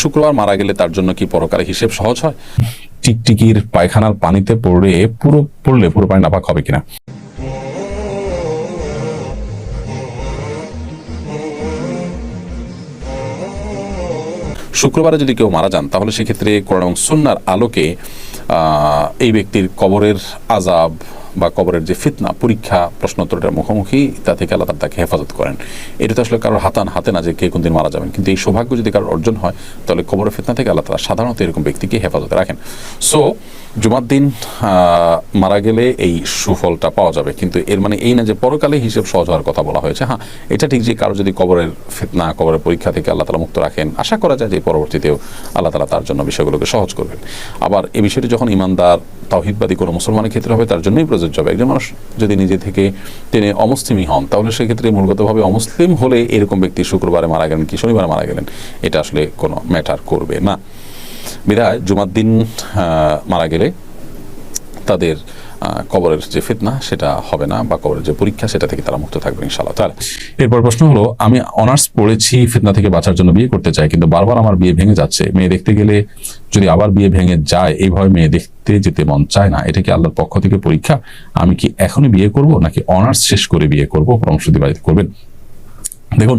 শুক্রবার মারা গেলে তার জন্য কি পরকালে হিসেব সহজ হয়? টিকটিকির পায়খানার পানিতে পড়ে পুরো পড়লে পুরো পানি নাপাক হবে কিনা? শুক্রবারে যদি কেউ মারা যান, তাহলে সেক্ষেত্রে কোরআন সুন্নার আলোকে এই ব্যক্তির কবরের আজাব বা কবরের যে ফিতনা, পরীক্ষা, প্রশ্নোত্তরের মুখোমুখি, তা থেকে আল্লাহ তাকে হেফাজত করেন। এটা তো আসলে কারোর হাতান হাতে না যে কে কোনদিন মারা যাবেন। কিন্তু এই সৌভাগ্য যদি কারোর অর্জন হয়, তাহলে কবরের ফিতনা থেকে আল্লাহ তালা সাধারণত এরকম ব্যক্তিকে হেফাজতে রাখেন। সো জুমার দিন মারা গেলে এই সুফলটা পাওয়া যাবে। কিন্তু এর মানে এই না যে পরকালে হিসেব সহজ হওয়ার কথা বলা হয়েছে। হ্যাঁ এটা ঠিক যে কারও যদি কবরের ফিতনা, কবরের পরীক্ষা থেকে আল্লাহ তালা মুক্ত রাখেন, আশা করা যায় যে পরবর্তীতেও আল্লাহ তালা তার জন্য বিষয়গুলোকে সহজ করবেন। আবার এই বিষয়টি যখন ইমানদার তাওহিদবাদী কোনো মুসলমানের ক্ষেত্রে হবে, তার জন্যই প্রযোজ্য হবে। একজন মানুষ যদি নিজে থেকে তিনি অমুসলিমই হন, তাহলে সেক্ষেত্রে মূলগতভাবে অমুসলিম হলে এরকম ব্যক্তি শুক্রবারে মারা গেলেন কি শনিবারে মারা গেলেন, এটা আসলে কোনো ম্যাটার করবে না। বিধায় জুমার দিন মারা গেলে তাদের কবরের যে ফিতনা, সেটা হবে না, বা কবরের যে পরীক্ষা, সেটা থেকে তারা মুক্ত থাকবে ইনশাআল্লাহ। তাহলে এরপর প্রশ্ন হলো, আমি অনার্স পড়েছি, ফিতনা থেকে বাঁচার জন্য বিয়ে করতে চাই, কিন্তু বারবার আমার বিয়ে ভেঙে যাচ্ছে। মেয়ে দেখতে গেলে যদি আবার বিয়ে ভেঙে যায় এইভাবে মেয়ে দেখতে যেতে মন চায় না। এটা কি আল্লাহর পক্ষ থেকে পরীক্ষা? আমি কি এখনই বিয়ে করব, নাকি অনার্স শেষ করে বিয়ে করব? পরামর্শ দিয়ে করবেন। দেখুন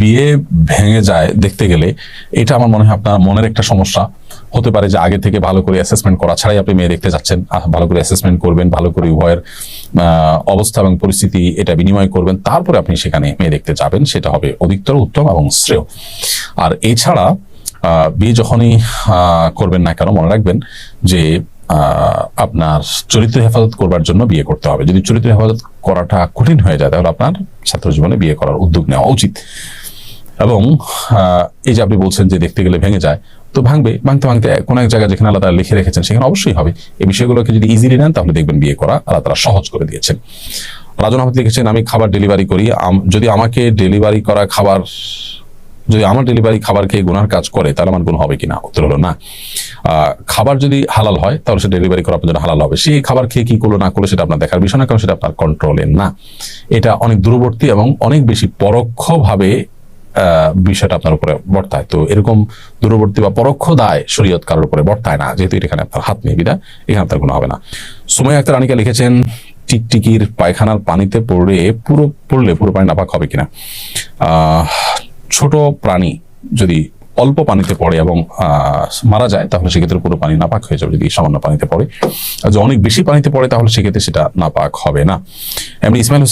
বিয়ে ভেঙে যায় দেখতে গেলে, এটা আমার মনে হয় আপনার মনের একটা সমস্যা। হতে পারে যে আগে থেকে ভালো করে অ্যাসেসমেন্ট করা ছাড়াই আপনি মেয়ে দেখতে যাচ্ছেন। ভালো করে অ্যাসেসমেন্ট করবেন, ভালো করে উভয়ের অবস্থা এবং পরিস্থিতি এটা বিনিময় করবেন। তারপরে আপনি সেখানে মেয়ে দেখতে যাবেন, সেটা হবে অধিকতর উত্তম এবং শ্রেয়। আর এছাড়া বিয়ে যখনই করবেন না কেন, মনে রাখবেন যে আপনার চরিত্র হেফাজত করবার জন্য বিয়ে করতে হবে। যদি চরিত্র হেফাজত করাটা কঠিন হয়ে যায়, তাহলে আপনার ছাত্র জীবনে বিয়ে করার উদ্যোগ নেওয়া উচিত। এবং এই যে আপনি বলছেন যে দেখতে গেলে ভেঙে যায় তো ভাঙবে, ভাঙতে ভাঙতে কোনো এক জায়গায় যেখানে আল্লাহ লিখে রেখেছেন, সেখানে অবশ্যই হবে। এই বিষয়গুলোকে যদি ইজিলি নেন, তাহলে দেখবেন বিয়ে করা আল্লাহ তারা সহজ করে দিয়েছেন। রাজন আহমেদ লিখেছেন, আমি খাবার ডেলিভারি করি যদি আমাকে ডেলিভারি করা খাবার, যদি আমার ডেলিভারি খাবার খেয়ে গুনার কাজ করে, তাহলে আমার গুণ হবে কিনা? উত্তর হলো, না। খাবার যদি হালাল হয়, তাহলে সে ডেলিভারি করা আপনার হালাল হবে। সেই খাবার খেয়ে কি করল, না করল, সেটা আপনার দেখার বিষয় না, কারণ সেটা আপনার কন্ট্রোলে না। এটা অনেক দূরবর্তী এবং অনেক বেশি পরোক্ষভাবে বিষয়টা আপনার উপরে বর্তায়। তো এরকম দূরবর্তী বা পরোক্ষ দায় শরীয়ত কারোর উপরে বর্তায় না, যেহেতু এখানে আপনার হাত নেই বিদায়, এখানে আপনার কোনো হবে না। সময় একটা রানিকা লিখেছেন, টিকটিকির পায়খানার পানিতে পড়লে পুরো পড়লে পুরো পানি নাপাক হবে কিনা? ছোট প্রাণী যদি অল্প পানিতে পড়ে এবং মারা যায়, তাহলে সেক্ষেত্রে পুরো পানি নাপাক হয়ে যাবে, যদি সামান্য পানিতে পড়ে। আর যদি অনেক বেশি পানিতে পড়ে, তাহলে সেক্ষেত্রে সেটা নাপাক হবে না। এমনি ইসমাইল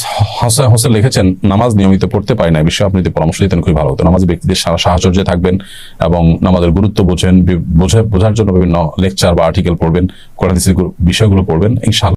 হোসেন হোসেন লিখেছেন, নামাজ নিয়মিত পড়তে পারি না বিষয়ে আপনি যদি পরামর্শ দিতেন, খুবই ভালো হতো। নামাজ ব্যক্তিদের সারা সাহচর্যে থাকবেন এবং নামাজের গুরুত্ব বোঝেন বোঝা- বোঝার জন্য বিভিন্ন লেকচার বা আর্টিকেল পড়বেন, কোরআন বিষয়গুলো পড়বেন, ইনশাআল্লাহ।